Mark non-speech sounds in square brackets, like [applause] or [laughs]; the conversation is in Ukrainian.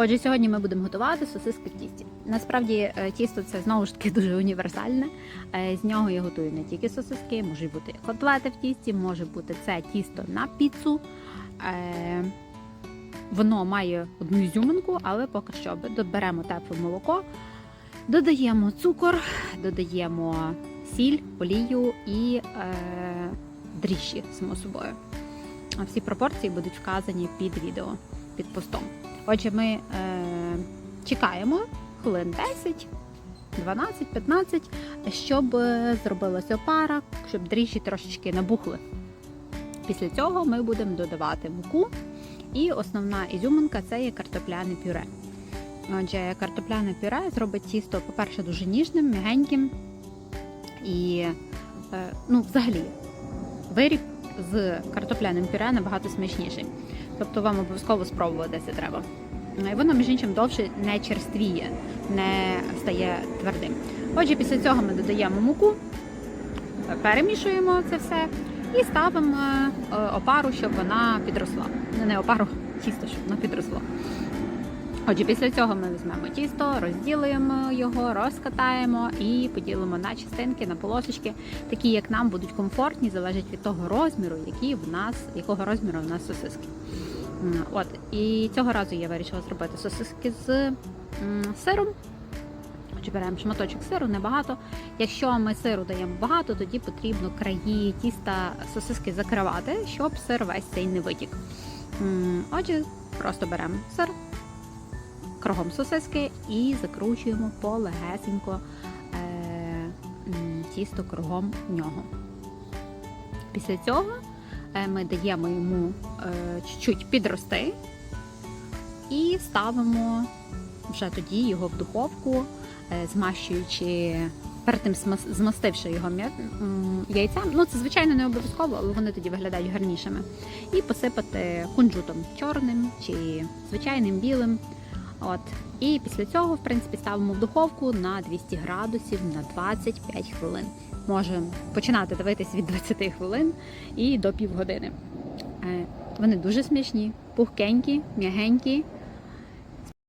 Отже, сьогодні ми будемо готувати сосиски в тісті. Насправді е, тісто це знову ж таки [laughs] дуже універсальне. Е, З нього я готую не тільки сосиски, можуть бути котлети в тісті, може бути це тісто на піцу. Е, Воно має одну ізюминку, але поки що доберемо тепле молоко, додаємо цукор, додаємо сіль, олію і е, дріжджі, само собою. Всі пропорції будуть вказані під відео, під постом. Отже, ми е, чекаємо хвилин 10, 12, 15, щоб е, зробилася опара, щоб дріжджі трошечки набухли. Після цього ми будемо додавати муку. І основна ізюминка це є картопляне пюре. Отже, картопляне пюре зробить тісто, по-перше, дуже ніжним, м'ягеньким. І, е, ну, взагалі, виріб з картопляним пюре набагато смачніший. Тобто вам обов'язково спробувати це треба. І Воно, між іншим, довше не черствіє, не стає твердим. Отже, після цього ми додаємо муку, перемішуємо це все і ставимо е, опару, щоб вона підросла. Ну, не опару, [laughs] тісто, щоб воно підросло. Отже, після цього ми візьмемо тісто, розділимо його, розкатаємо і поділимо на частинки, на полосочки, такі, як нам будуть комфортні, залежить від того розміру, які в нас, якого розміру в нас сосиски. От, і цього разу я вирішила зробити сосиски з сиром. Отже, беремо шматочок сиру, небагато. Якщо ми сиру даємо багато, тоді потрібно краї тіста сосиски закривати, щоб сир весь цей не витік. Отже, просто беремо сир, кругом сосиски і закручуємо полегесенько е, тісто кругом нього. Після цього е, ми даємо йому е, чуть-чуть підрости і ставимо вже тоді його в духовку, змащуючи. Перед тим змастивши його яйцем, ну це звичайно не обов'язково, але вони тоді виглядають гарнішими. І посипати кунжутом чорним чи звичайним білим. От. І після цього, в принципі, ставимо в духовку на 200 градусів на 25 хвилин. Можемо починати дивитись від 20 хвилин і до півгодини. Е, Вони дуже смачні, пухкенькі, м'ягенькі.